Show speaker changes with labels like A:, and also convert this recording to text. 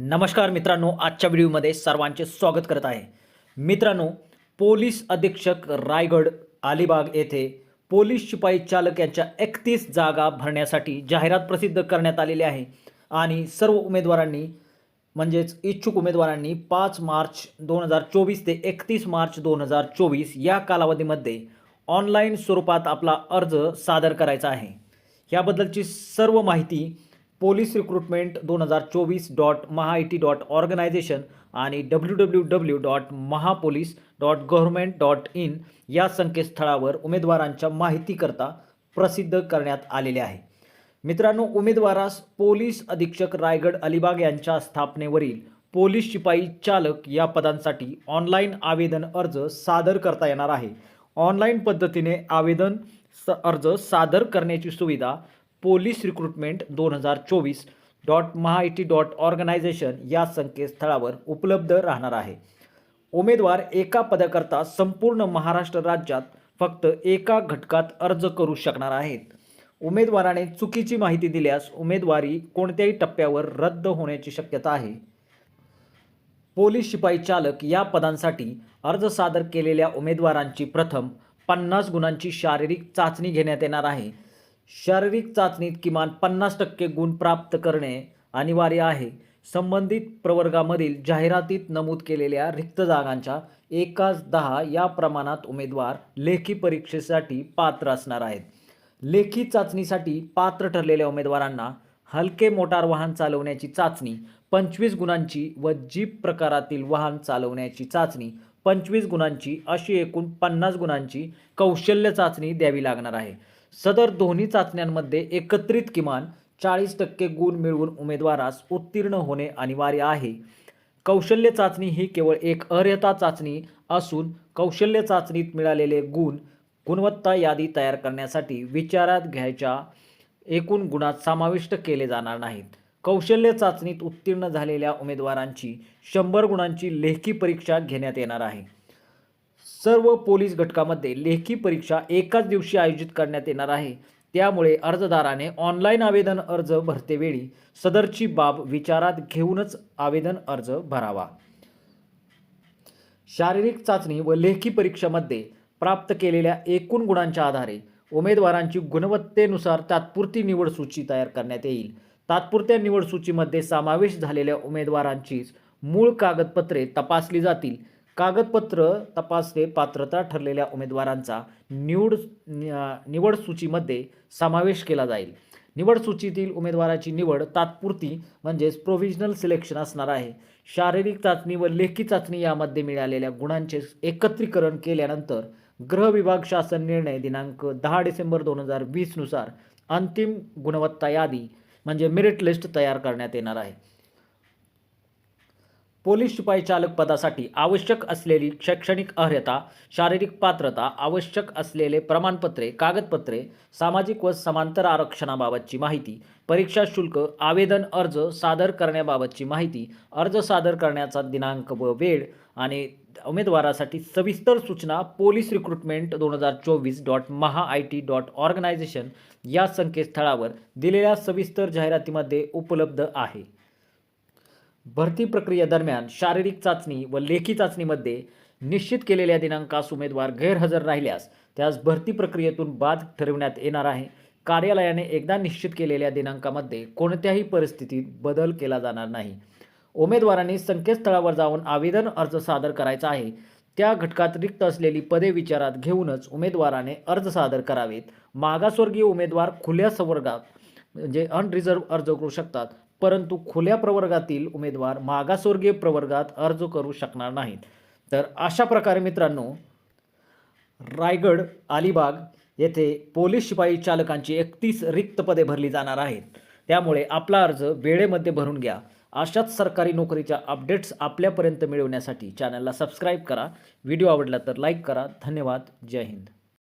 A: नमस्कार मित्रांनो आजच्या व्हिडिओमध्ये सर्वांचे स्वागत करत आहे. मित्रांनो पोलीस अधीक्षक रायगड अलिबाग येथे पोलीस शिपाई चालक यांच्या एकतीस जागा भरण्यासाठी जाहिरात प्रसिद्ध करण्यात आलेली आहे आणि सर्व उमेदवारांनी म्हणजेच इच्छुक उमेदवारांनी पाच मार्च दोन हजार चोवीस ते एकतीस मार्च दोन हजार चोवीस या कालावधीमध्ये ऑनलाईन स्वरूपात आपला अर्ज सादर करायचा आहे. याबद्दलची सर्व माहिती पोलीस रिक्रुटमेंट दोन हजार चोवीस dot Maha I T dot organization आणि W W W dot Mahapolice dot government dot in या संकेतस्थळावर उमेदवारांच्या माहितीकरता प्रसिद्ध करण्यात आलेले आहे. मित्रांनो उमेदवारास पोलीस अधीक्षक रायगड अलिबाग यांच्या स्थापनेवरील पोलीस शिपाई चालक या पदांसाठी ऑनलाईन आवेदन अर्ज सादर करता येणार आहे. ऑनलाईन पद्धतीने आवेदन स अर्ज सादर करण्याची सुविधा पोलीस रिक्रुटमेंट दोन हजार चोवीस डॉट महाआयटी डॉट ऑर्गनायझेशन या संकेतस्थळावर उपलब्ध राहणार आहे. उमेदवार एका पदाकरता संपूर्ण महाराष्ट्र राज्यात फक्त एका घटकात अर्ज करू शकणार आहेत. उमेदवाराने चुकीची माहिती दिल्यास उमेदवारी कोणत्याही टप्प्यावर रद्द होण्याची शक्यता आहे. पोलीस शिपाई चालक या पदांसाठी अर्ज सादर केलेल्या उमेदवारांची प्रथम पन्नास गुणांची शारीरिक चाचणी घेण्यात येणार आहे. शारीरिक चाचणीत किमान पन्नास टक्के गुण प्राप्त करणे अनिवार्य आहे. संबंधित प्रवर्गामधील जाहिरातीत नमूद केलेल्या रिक्त जागांच्या एकाच दहा या प्रमाणात उमेदवार लेखी परीक्षेसाठी पात्र असणार आहेत. लेखी चाचणीसाठी पात्र ठरलेल्या उमेदवारांना हलके मोटार वाहन चालवण्याची चाचणी पंचवीस गुणांची व जीप प्रकारातील वाहन चालवण्याची चाचणी पंचवीस गुणांची अशी एकूण पन्नास गुणांची कौशल्य चाचणी द्यावी लागणार आहे. सदर दोन्ही चाचण्यांमध्ये एकत्रित किमान चाळीस टक्के गुण मिळवून उमेदवारास उत्तीर्ण होणे अनिवार्य आहे. कौशल्य चाचणी ही केवळ एक अर्हता चाचणी असून कौशल्य चाचणीत मिळालेले गुण गुणवत्ता यादी तयार करण्यासाठी विचारात घ्यायच्या एकूण गुणात समाविष्ट केले जाणार नाहीत. कौशल्य चाचणीत उत्तीर्ण झालेल्या उमेदवारांची शंभर गुणांची लेखी परीक्षा घेण्यात येणार आहे. सर्व पोलीस घटकामध्ये लेखी परीक्षा एकाच दिवशी आयोजित करण्यात येणार आहे. त्यामुळे अर्जदाराने ऑनलाईन आवेदन अर्ज भरतेवेळी सदरची बाब विचारात घेऊनच आवेदन अर्ज भरावा. शारीरिक चाचणी व लेखी परीक्षेमध्ये प्राप्त केलेल्या एकूण गुणांच्या आधारे उमेदवारांची गुणवत्तेनुसार तात्पुरती निवड सूची तयार करण्यात येईल. तात्पुरत्या निवड सूचीमध्ये समावेश झालेल्या उमेदवारांचीच मूळ कागदपत्रे तपासली जातील. कागदपत्र तपासले पात्रता ठरलेल्या उमेदवारांचा निवड निवड सूचीमध्ये समावेश केला जाईल. निवड सूचीतील उमेदवाराची निवड तात्पुरती म्हणजेच प्रोव्हिजनल सिलेक्शन असणार आहे. शारीरिक चाचणी व लेखी चाचणी यामध्ये मिळालेल्या गुणांचे एकत्रीकरण केल्यानंतर गृह विभाग शासन निर्णय दिनांक दहा डिसेंबर दोन हजार वीसनुसार अंतिम गुणवत्ता यादी म्हणजे मेरिट लिस्ट तयार करण्यात येणार आहे. पोलीस शिपाई चालक पदासाठी आवश्यक असलेली शैक्षणिक अर्हता शारीरिक पात्रता आवश्यक असलेले प्रमाणपत्रे कागदपत्रे सामाजिक व समांतर आरक्षणाबाबतची माहिती परीक्षा शुल्क आवेदन अर्ज सादर करण्याबाबतची माहिती अर्ज सादर करण्याचा दिनांक व वेळ आणि उमेदवारासाठी सविस्तर सूचना पोलीस रिक्रुटमेंट दोन हजार चोवीस dot Maha I T dot organization या संकेतस्थळावर दिलेल्या सविस्तर जाहिरातीमध्ये उपलब्ध आहे. भरती प्रक्रियेदरम्यान शारीरिक चाचणी व लेखी चाचणीमध्ये निश्चित केलेल्या दिनांकास उमेदवार गैरहजर राहिल्यास त्यास भरती प्रक्रियेतून बाद ठरविण्यात येणार आहे. कार्यालयाने एकदा निश्चित केलेल्या दिनांकामध्ये कोणत्याही परिस्थितीत बदल केला जाणार नाही. उमेदवारांनी संकेतस्थळावर जाऊन आवेदन अर्ज सादर करायचा आहे. त्या घटकात रिक्त असलेली पदे विचारात घेऊनच उमेदवाराने अर्ज सादर करावेत. मागासवर्गीय उमेदवार खुल्या संवर्गात म्हणजे अनरिझर्व अर्ज करू शकतात. परंतु खुल्या प्रवर्गातील उमेदवार मागासवर्गीय प्रवर्गात अर्ज करू शकणार नाहीत. तर अशा प्रकारे मित्रांनो रायगड अलिबाग येथे पोलीस शिपाई चालकांची एकतीस रिक्त पदे भरली जाणार आहेत. त्यामुळे आपला अर्ज वेळेमध्ये भरून घ्या. अशाच सरकारी नोकरीच्या अपडेट्स आपल्यापर्यंत मिळवण्यासाठी चॅनलला सबस्क्राईब करा. व्हिडिओ आवडला तर लाईक करा. धन्यवाद. जय हिंद.